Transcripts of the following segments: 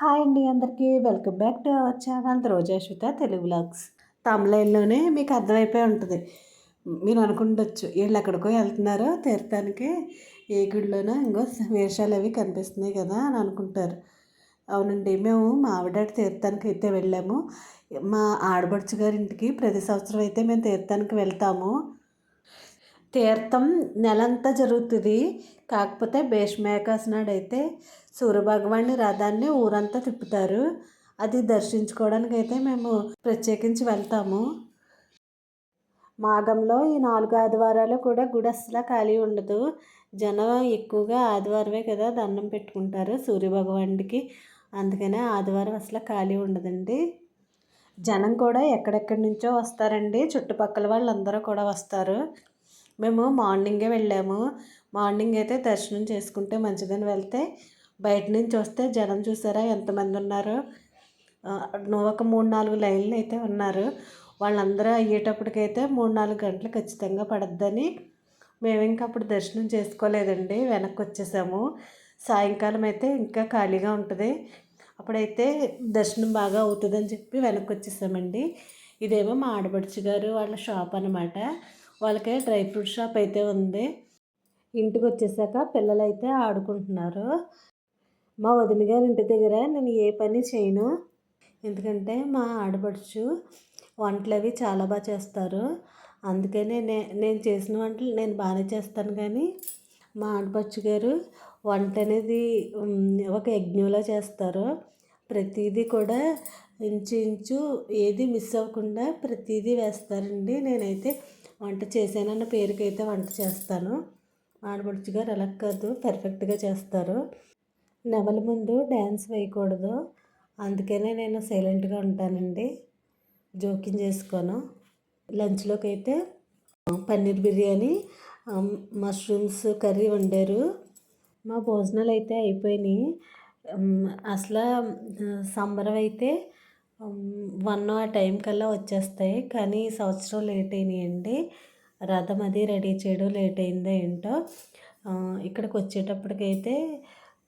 Hi అండి అందరికీ. Welcome back to our channel Rojashvitha Telugu vlogs తమిళలోనే మీకు అర్థమైపోయి ఉంటుంది. మీరు అనుకుండొచ్చు వీళ్ళు ఎక్కడికో వెళ్తున్నారో తీర్థానికి. ఏ గుడిలోనో ఇంకో వేషాలు అవి కనిపిస్తున్నాయి కదా అని అనుకుంటారు. అవునండి మేము మా ఆవిడ తీర్థానికి అయితే వెళ్ళాము. మా ఆడబడుచు గారి ఇంటికి ప్రతి సంవత్సరం అయితే మేము తీర్థానికి వెళ్తాము. తీర్థం నెలంతా జరుగుతుంది. కాకపోతే భీష్మేకాస్ నాడు అయితే సూర్యభగవాన్ని రథాన్ని ఊరంతా తిప్పుతారు. అది దర్శించుకోవడానికి అయితే మేము ప్రత్యేకించి వెళ్తాము. మాఘంలో ఈ నాలుగు ఆదివారాలు కూడా గుడి అస్సలు ఖాళీ ఉండదు. జనం ఎక్కువగా ఆదివారమే కదా దండం పెట్టుకుంటారు సూర్యభగవానుడికి. అందుకనే ఆదివారం అసలు ఖాళీ ఉండదండి. జనం కూడా ఎక్కడెక్కడి నుంచో వస్తారండి. చుట్టుపక్కల వాళ్ళందరూ కూడా వస్తారు. మేము మార్నింగే వెళ్ళాము. మార్నింగ్ అయితే దర్శనం చేసుకుంటే మంచిదని వెళ్తే బయట నుంచి వస్తే జనం చూసారా ఎంతమంది ఉన్నారు? ఒక మూడు నాలుగు లైన్లు అయితే ఉన్నారు. వాళ్ళందరూ అయ్యేటప్పటికైతే మూడు నాలుగు గంటలు ఖచ్చితంగా పడద్దని మేము ఇంకా అప్పుడు దర్శనం చేసుకోలేదండి. వెనక్కి వచ్చేసాము. సాయంకాలం అయితే ఇంకా ఖాళీగా ఉంటుంది. అప్పుడైతే దర్శనం బాగా అవుతుందని చెప్పి వెనక్కి వచ్చేసామండి. ఇదేమో మా ఆడపడుచు గారు వాళ్ళ షాప్ అనమాట వాళ్ళకి డ్రై ఫ్రూట్ షాప్ అయితే ఉంది. ఇంటికి వచ్చేసాక పిల్లలు అయితే ఆడుకుంటున్నారు. మా వదిన గారి ఇంటి దగ్గర నేను ఏ పని చేయను. ఎందుకంటే మా ఆడపడుచు వంటలు అవి చాలా బాగా చేస్తారు. అందుకనే నే నేను చేసిన వంటలు నేను బాగానే చేస్తాను కానీ మా ఆడపడుచు గారు వంట అనేది ఒక యజ్ఞంలో చేస్తారు. ప్రతిదీ కూడా ఇంచు ఇంచు ఏది మిస్ అవ్వకుండా ప్రతిదీ వేస్తారండి. నేనైతే వంట చేశానన్న పేరుకైతే వంట చేస్తాను. ఆడపడుచుగా గారు అలా కాదు పర్ఫెక్ట్గా చేస్తారు. నెవల ముందు డ్యాన్స్ వేయకూడదు. అందుకనే నేను సైలెంట్గా ఉంటానండి. జోకింగ్ చేసుకోను. లంచ్లోకి అయితే పన్నీర్ బిర్యానీ మష్రూమ్స్ కర్రీ వండారు. మా భోజనాలు అయితే అయిపోయినాయి అసలు సంబరం అయితే వన్ ఆ టైం కల్లా వచ్చేస్తాయి. కానీ ఈ సంవత్సరం లేట్ అయినాయండి. రథం అది రెడీ చేయడం లేట్ అయిందో ఏంటో ఇక్కడికి వచ్చేటప్పటికైతే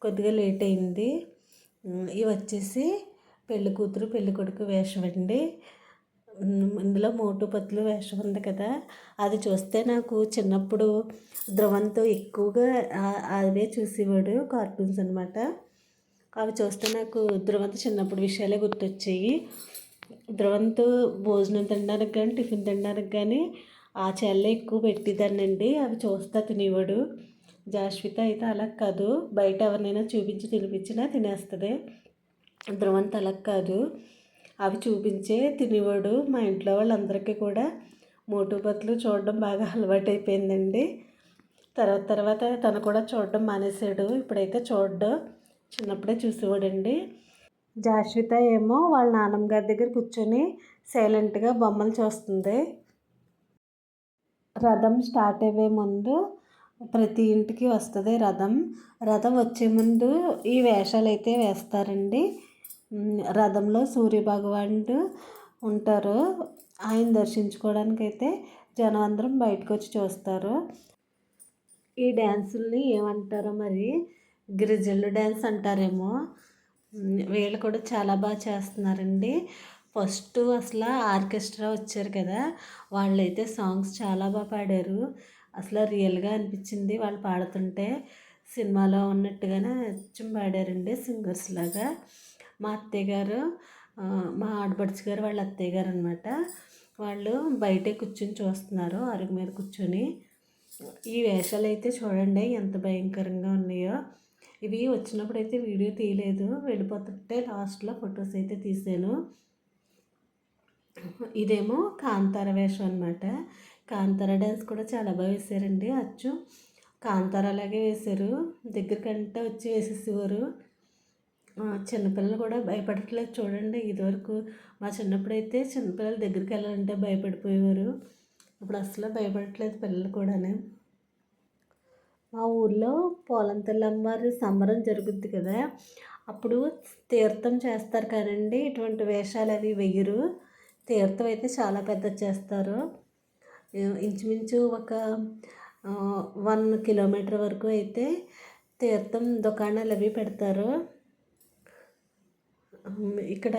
కొద్దిగా లేట్ అయింది. ఇవి వచ్చేసి పెళ్ళి కూతురు పెళ్ళి కొడుకు వేషం అండి. ఇందులో మోటు పత్తులు వేషం ఉంది కదా అది చూస్తే నాకు చిన్నప్పుడు ధ్రువంతో ఎక్కువగా అవే చూసేవాడు కార్టూన్స్ అనమాట అవి చూస్తే నాకు ధ్రువంత్ చిన్నప్పుడు విషయాలే గుర్తొచ్చాయి. ధ్రువంత్ భోజనం తినడానికి కానీ టిఫిన్ తినడానికి కానీ ఆ చెల్లె ఎక్కువ పెట్టేదానండి అవి చూస్తా తినేవాడు. జాస్విత అయితే అలా కాదు. బయట ఎవరినైనా చూపించి తినిపించినా తినేస్తుంది. ధ్రువంత్ అలా కాదు. అవి చూపించే తినేవాడు. మా ఇంట్లో వాళ్ళందరికీ కూడా మోటుపత్లు చూడడం బాగా అలవాటు అయిపోయిందండి తర్వాత తర్వాత తను కూడా చూడడం మానేశాడు. ఇప్పుడైతే చూడడం చిన్నప్పుడే చూసేవాడండి. జాశ్విత ఏమో వాళ్ళ నాన్నమ్మ గారి దగ్గర కూర్చొని సైలెంట్గా బొమ్మలు చూస్తుంది. రథం స్టార్ట్ అయ్యే ముందు ప్రతి ఇంటికి వస్తుంది రథం. రథం వచ్చే ముందు ఈ వేషాలు అయితే వేస్తారండి. రథంలో సూర్య భగవానుడు ఉంటారు. ఆయన దర్శించుకోవడానికి అయితే జనం అందరం బయటకు వచ్చి చూస్తారు. ఈ డ్యాన్సుల్ని ఏమంటారో మరి గిరిజల్లు డ్యాన్స్ అంటారేమో. వీళ్ళు కూడా చాలా బాగా చేస్తున్నారండి. ఫస్ట్ అసలు ఆర్కెస్ట్రా వచ్చారు కదా వాళ్ళైతే సాంగ్స్ చాలా బాగా పాడారు. అసలు రియల్గా అనిపించింది వాళ్ళు పాడుతుంటే. సినిమాలో ఉన్నట్టుగానే నచ్చం పాడారండి సింగర్స్ లాగా. మా అత్తయ్య గారు మా ఆడపడుచు గారు వాళ్ళ అత్తయ్య గారు అనమాట వాళ్ళు బయటే కూర్చొని చూస్తున్నారు అరుగు మీద కూర్చొని. ఈ వేషాలు అయితే చూడండి ఎంత భయంకరంగా ఉన్నాయో. ఇవి వచ్చినప్పుడు అయితే వీడియో తీయలేదు. వెళ్ళిపోతుంటే లాస్ట్లో ఫొటోస్ అయితే తీసాను ఇదేమో కాంతార వేషం అనమాట కాంతార డ్యాన్స్ కూడా చాలా బాగా వేశారండి. అచ్చు కాంతార అలాగే వేశారు. దగ్గరకంటే వచ్చి వేసేసేవారు. చిన్నపిల్లలు కూడా భయపడట్లేదు చూడండి. ఇదివరకు మా చిన్నప్పుడైతే చిన్నపిల్లలు దగ్గరికి వెళ్ళాలంటే భయపడిపోయేవారు. ఇప్పుడు అసలు భయపడట్లేదు పిల్లలు కూడానే. మా ఊర్లో పోలంతల్లమ్మవారి సంబరం జరుగుద్ది కదా అప్పుడు తీర్థం చేస్తారు కదండి. ఇటువంటి వేషాలు అవి వెయ్యరు తీర్థం అయితే చాలా పెద్ద చేస్తారు. ఇంచుమించు ఒక వన్ కిలోమీటర్ వరకు అయితే తీర్థం దుకాణాలు అవి పెడతారు. ఇక్కడ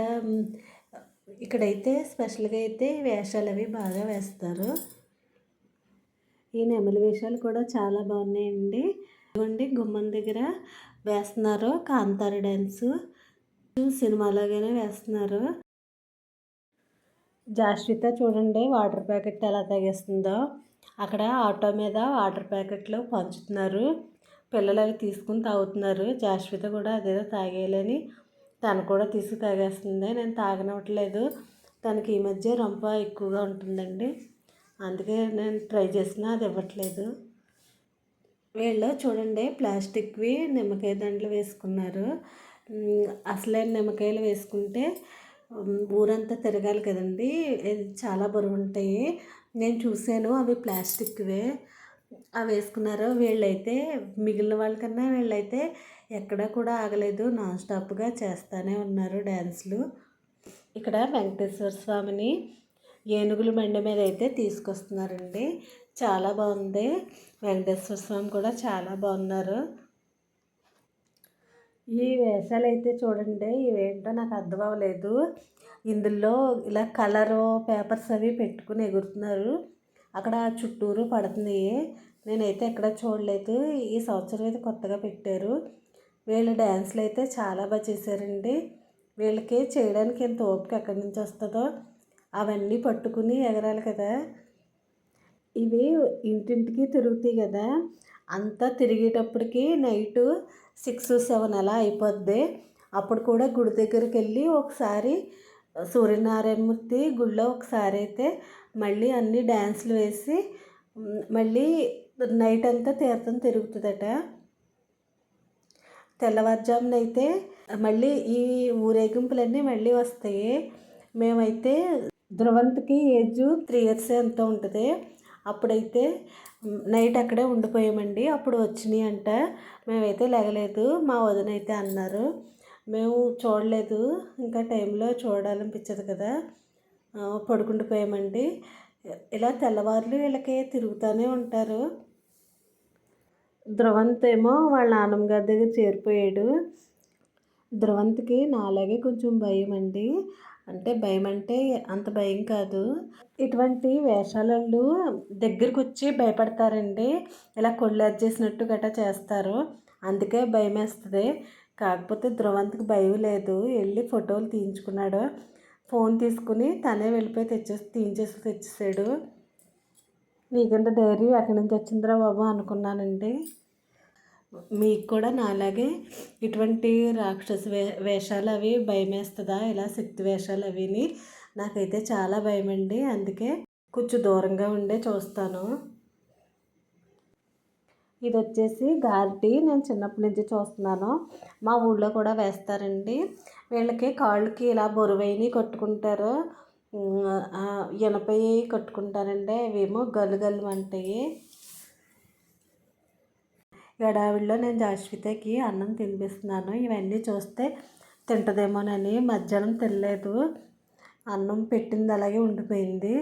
ఇక్కడైతే స్పెషల్‌గా అయితే వేషాలు అవి బాగా వేస్తారు. ఈ నెమలి వేషాలు కూడా చాలా బాగున్నాయండి. ఇదిగోండి గుమ్మం దగ్గర వేస్తున్నారు కాంతార డాన్సు. సినిమాలోగానే వేస్తున్నారు. జాస్విత చూడండి వాటర్ ప్యాకెట్ ఎలా తాగేస్తుందో. అక్కడ ఆటో మీద వాటర్ ప్యాకెట్లు పంచుతున్నారు. పిల్లలు అవి తీసుకుని తాగుతున్నారు. జాస్విత కూడా అదేదో తాగేయాలని తను కూడా తీసుకు తాగేస్తుంది. నేను తాగనవట్లేదు తనకి ఈ మధ్య రొంప ఎక్కువగా ఉంటుందండి. అందుకే నేను ట్రై చేసినా అది ఇవ్వట్లేదు. వీళ్ళు చూడండి ప్లాస్టిక్‌వి నిమ్మకాయ దండలు వేసుకున్నారు. అసలైన నిమ్మకాయలు వేసుకుంటే ఊరంతా తిరగాలి కదండీ! చాలా చాలా బరువుంటాయి. నేను చూసాను అవి ప్లాస్టిక్‌వే. అవి వేసుకున్నారు. వీళ్ళైతే మిగిలిన వాళ్ళకన్నా వీళ్ళైతే ఎక్కడ కూడా ఆగలేదు. నాన్ స్టాప్‌గా చేస్తానే ఉన్నారు డ్యాన్స్లు ఇక్కడ వెంకటేశ్వర స్వామిని ఏనుగుల బండి మీద అయితే తీసుకొస్తున్నారండి. చాలా బాగుంది. వెంకటేశ్వర స్వామి కూడా చాలా బాగున్నారు. ఈ వేషాలు అయితే చూడండి ఇవేంటో నాకు అర్థం అవ్వలేదు. ఇందులో ఇలా కలరు పేపర్స్ అవి పెట్టుకుని ఎగురుతున్నారు. అక్కడ చుట్టూరు పడుతున్నాయి. నేనైతే ఎక్కడ చూడలేదు. ఈ సంవత్సరం అయితే కొత్తగా పెట్టారు. వీళ్ళ డ్యాన్సులు అయితే చాలా బాగా చేశారండి. వీళ్ళకి చేయడానికి ఎంత ఓపిక ఎక్కడి నుంచి వస్తుందో అవన్నీ పట్టుకుని ఎగరాలి కదా! ఇవి ఇంటింటికి తిరుగుతాయి కదా! అంతా తిరిగేటప్పటికి నైటు సిక్స్ సెవెన్ అలా అయిపోద్ది. అప్పుడు కూడా గుడి దగ్గరికి వెళ్ళి ఒకసారి సూర్యనారాయణమూర్తి గుడిలో ఒకసారి అయితే మళ్ళీ అన్ని డ్యాన్స్లు వేసి మళ్ళీ నైట్ అంతా తీర్థం తిరుగుతుందట. తెల్లవారుజామున అయితే మళ్ళీ ఈ ఊరేగింపులన్నీ మళ్ళీ వస్తాయి. మేమైతే ధృవంత్కి ఏజ్ త్రీ ఇయర్స్ ఎంతో ఉంటుంది. అప్పుడైతే నైట్ అక్కడే ఉండిపోయామండి. అప్పుడు వచ్చినాయి అంట. మేమైతే లెగలేదు. మా వదిన అయితే అన్నారు. మేము చూడలేదు. ఇంకా టైంలో చూడాలనిపించదు కదా! పడుకుండిపోయామండి. ఇలా తెల్లవారులు వీళ్ళకి తిరుగుతూనే ఉంటారు. ధ్రువంత్ ఏమో వాళ్ళ నాన్నమ్మ గారి దగ్గర చేరిపోయాడు. ధ్రువంత్‌కి నాలాగే కొంచెం భయం అండి అంటే భయం అంటే అంత భయం కాదు. ఇటువంటి వేషాలల్లో దగ్గరకు వచ్చి భయపడతారండి. ఇలా కళ్ళు చేసినట్టు గట్టా చేస్తారు. అందుకే భయం వేస్తుంది కాకపోతే ధ్రువంత్‌కి భయం లేదు. వెళ్ళి ఫోటోలు తీయించుకున్నాడు. ఫోన్ తీసుకుని తనే వెళ్ళిపోయి తెచ్చేసి తీయించేసి తెచ్చేసాడు. నీకంత ధైర్యం ఎక్కడి నుంచి వచ్చిందిరా బాబు అనుకున్నానండి. మీకు కూడా నాలాగే ఇటువంటి రాక్షస వే వేషాలు అవి భయమేస్తుందా ఇలా శక్తి వేషాలు అవిని నాకైతే చాలా భయమండి. అందుకే కొంచెం దూరంగా ఉండే చూస్తాను. ఇది వచ్చేసి గార్టీ నేను చిన్నప్పటి నుంచి చూస్తున్నాను. మా ఊళ్ళో కూడా వేస్తారండి. వీళ్ళకి కాళ్ళకి ఇలా బొరువైని కట్టుకుంటారు. ఇనపయి కట్టుకుంటారండి. అవేమో గల్లు గల్లు అంటాయి ఏడావిడిలో నేను జాస్వితకి అన్నం తినిపిస్తున్నాను. ఇవన్నీ చూస్తే తింటదేమోనని మధ్యాహ్నం తినలేదు. అన్నం పెట్టింది అలాగే ఉండిపోయింది.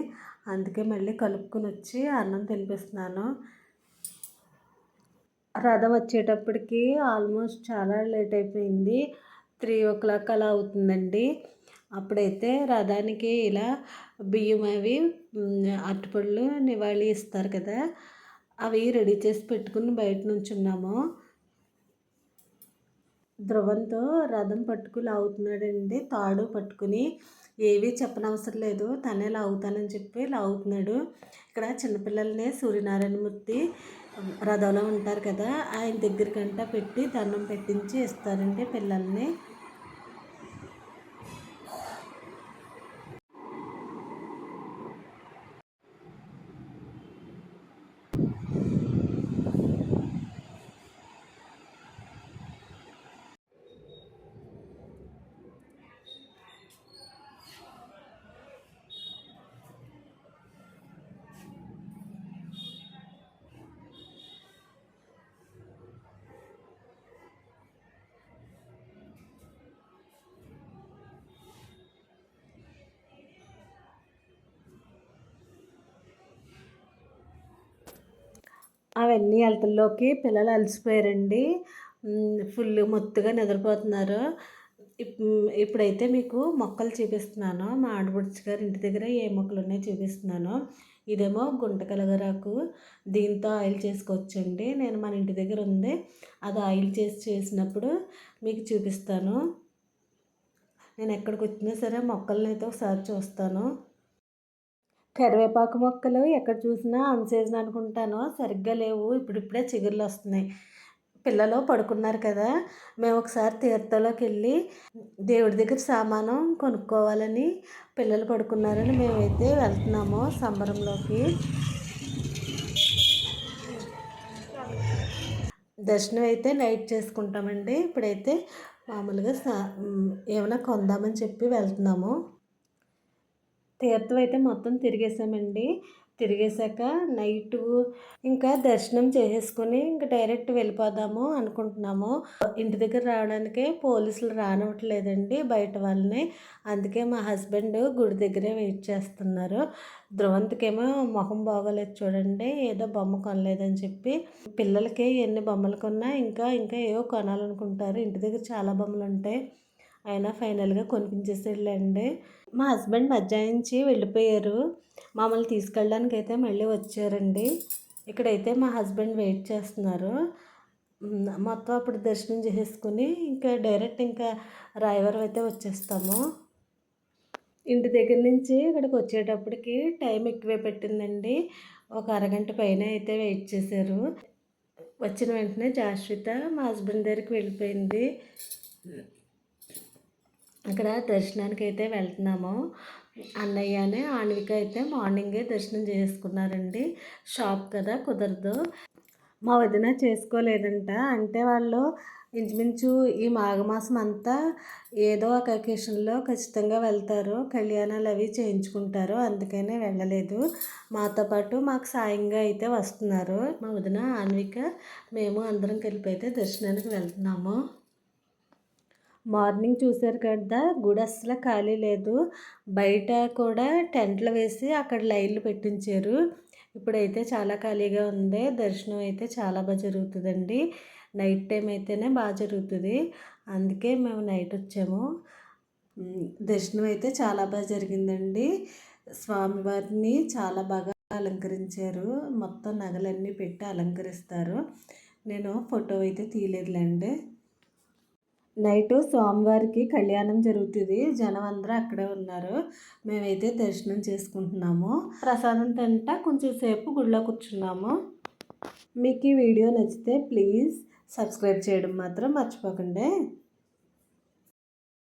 అందుకే మళ్ళీ కలుపుకొని వచ్చి అన్నం తినిపిస్తున్నాను. రథం వచ్చేటప్పటికి ఆల్మోస్ట్ చాలా లేట్ అయిపోయింది. త్రీ ఓ క్లాక్ అలా అవుతుందండి. అప్పుడైతే రథానికి ఇలా బియ్యం అవి అరటిపళ్ళు నివాళి ఇస్తారు కదా! అవి రెడీ చేసి పెట్టుకుని బయట నుంచున్నాము. ధ్రువంతో రథం పట్టుకుని లాగుతున్నాడండి. తాడు పట్టుకుని ఏవి చెప్పనవసరం లేదు. తనే లాగుతానని చెప్పి లాగుతున్నాడు. ఇక్కడ చిన్నపిల్లల్ని సూర్యనారాయణమూర్తి రథంలో ఉంటారు కదా! ఆయన దగ్గరికంట పెట్టి దండం పెట్టించి ఇస్తారండి పిల్లల్ని. అవన్నీ వెళ్తల్లోకి పిల్లలు అలసిపోయారండి. ఫుల్ మొత్తుగా నిద్రపోతున్నారు. ఇప్ ఇప్పుడైతే మీకు మొక్కలు చూపిస్తున్నాను. మా ఆడబుడ్చి గారు ఇంటి దగ్గర ఏ మొక్కలు ఉన్నాయో చూపిస్తున్నాను. ఇదేమో గుంట కలగరాకు. దీంతో ఆయిల్ చేసుకోవచ్చండి. నేను మన ఇంటి దగ్గర ఉంది. అది ఆయిల్ చేసి చేసినప్పుడు మీకు చూపిస్తాను. నేను ఎక్కడికి వచ్చినా సరే మొక్కలను అయితే ఒకసారి చూస్తాను. కరివేపాకు మొక్కలు ఎక్కడ చూసినా అన్సీజన్ అనుకుంటాను. సరిగ్గా లేవు. ఇప్పుడిప్పుడే చిగుర్లు వస్తున్నాయి. పిల్లలు పడుకున్నారు కదా. మేము ఒకసారి తీర్థంలోకి వెళ్ళి దేవుడి దగ్గర సామానం కొనుక్కోవాలని పిల్లలు పడుకున్నారని మేమైతే వెళ్తున్నాము సంబరంలోకి. దర్శనం అయితే నైట్ చేసుకుంటామండి. ఇప్పుడైతే మామూలుగా సా ఏమైనా కొందామని చెప్పి వెళ్తున్నాము. తీర్థం అయితే మొత్తం తిరిగేసామండి. తిరిగేసాక నైటు ఇంకా దర్శనం చేసేసుకొని ఇంకా డైరెక్ట్ వెళ్ళిపోదాము అనుకుంటున్నాము. ఇంటి దగ్గర రావడానికే పోలీసులు రానివ్వట్లేదండి బయట వాళ్ళని. అందుకే మా హస్బెండ్ గుడి దగ్గరే వెయిట్ చేస్తున్నారు. ధ్రువంతికేమో మొహం బాగోలేదు చూడండి ఏదో బొమ్మ కొనలేదని చెప్పి. పిల్లలకి ఎన్ని బొమ్మలు కొన్నా ఇంకా ఇంకా ఏవో కొనాలనుకుంటారు. ఇంటి దగ్గర చాలా బొమ్మలు ఉంటాయి. అయినా ఫైనల్గా కొనిపించేసేళ్ళండి మా హస్బెండ్ మధ్యాహ్నించి వెళ్ళిపోయారు. మమ్మల్ని తీసుకెళ్ళడానికి అయితే మళ్ళీ వచ్చారండి. ఇక్కడైతే మా హస్బెండ్ వెయిట్ చేస్తున్నారు. మొత్తం అప్పుడు దర్శనం చేసేసుకుని ఇంకా డైరెక్ట్ ఇంకా రాయవరం అయితే వచ్చేస్తాము. ఇంటి దగ్గర నుంచి ఇక్కడికి వచ్చేటప్పటికి టైం ఎక్కువే పెట్టిందండి. ఒక అరగంట పైన అయితే వెయిట్ చేశారు. వచ్చిన వెంటనే జాశ్విత మా హస్బెండ్ దగ్గరికి వెళ్ళిపోయింది. అక్కడ దర్శనానికి అయితే వెళ్తున్నాము. అన్నయ్యనే ఆన్విక అయితే మార్నింగే దర్శనం చేసుకున్నారండి. షాప్ కదా కుదరదు. మా వదిన చేసుకోలేదంట. అంటే వాళ్ళు ఇంచుమించు ఈ మాఘమాసం అంతా ఏదో ఒక అకేషన్లో ఖచ్చితంగా వెళ్తారు. కళ్యాణాలు అవి చేయించుకుంటారు. అందుకనే వెళ్ళలేదు. మాతో పాటు మాకు సాయంగా అయితే వస్తున్నారు. మా వదిన ఆన్విక మేము అందరం కలిపి అయితే దర్శనానికి వెళ్తున్నాము. మార్నింగ్ చూశారు కదా గుడి అస్సలు ఖాళీ లేదు. బయట కూడా టెంట్లు వేసి అక్కడ లైన్లు పెట్టించారు. ఇప్పుడైతే చాలా ఖాళీగా ఉంది. దర్శనం అయితే చాలా బాగా జరుగుతుందండి. నైట్ టైం అయితేనే బాగా జరుగుతుంది. అందుకే మేము నైట్ వచ్చాము. దర్శనం అయితే చాలా బాగా జరిగిందండి. స్వామివారిని చాలా బాగా అలంకరించారు. మొత్తం నగలన్నీ పెట్టి అలంకరిస్తారు. నేను ఫోటో అయితే తీయలేదులేండి. నైట్ స్వామివారికి కళ్యాణం జరుగుతుంది. జనం అందరూ అక్కడే ఉన్నారు. మేమైతే దర్శనం చేసుకుంటున్నాము. ప్రసాదం తింటా కొంచెం సేపు గుడిలో కూర్చున్నాము. మీకు ఈ వీడియో నచ్చితే ప్లీజ్ సబ్స్క్రైబ్ చేయడం మాత్రం మర్చిపోకండి.